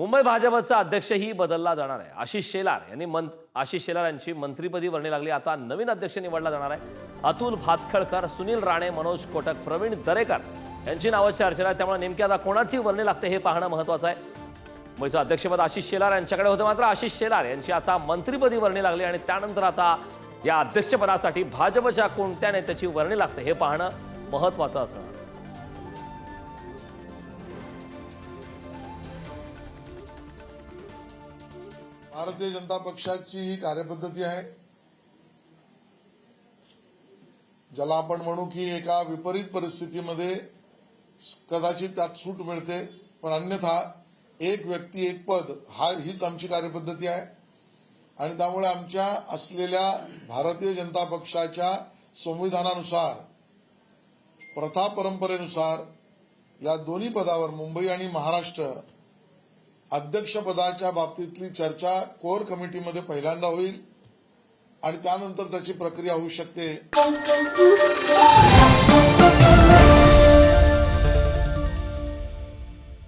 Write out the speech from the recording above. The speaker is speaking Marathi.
मुंबई भाजपचा अध्यक्षही बदलला जाणार आहे. आशिष शेलार यांनी मंत आशिष शेलार यांची मंत्रीपदी वर्णी लागली. आता नवीन अध्यक्ष निवडला जाणार आहे. अतुल भातखळकर सुनील राणे मनोज कोटक प्रवीण दरेकर यांची नावं चर्चेला आहे त्यामुळे नेमकी आता कोणाची वर्णी लागते हे पाहणं महत्वाचं आहे. मुंबईचं अध्यक्षपद आशिष शेलार यांच्याकडे होतं मात्र आशिष शेलार यांची आता मंत्रीपदी वर्णी लागली आणि त्यानंतर आता या अध्यक्षपदासाठी भाजपच्या कोणत्या नेत्याची वर्णी लागते हे पाहणं महत्वाचं असणार भारतीय जनता पक्षाची ही कार्यपद्धती आहे. ज्याला आपण म्हणू की एका विपरीत परिस्थितीमध्ये कदाचित त्यात सूट मिळते पण अन्यथा एक व्यक्ती एक पद हा हीच आमची कार्यपद्धती आहे. आणि त्यामुळे आमच्या असलेल्या भारतीय जनता पक्षाच्या संविधानानुसार प्रथा परंपरेनुसार या दोन्ही पदावर मुंबई आणि महाराष्ट्र अध्यक्षपदाच्या बाबतीतली चर्चा कोर कमिटीमध्ये पहिल्यांदा होईल आणि त्यानंतर त्याची प्रक्रिया होऊ शकते.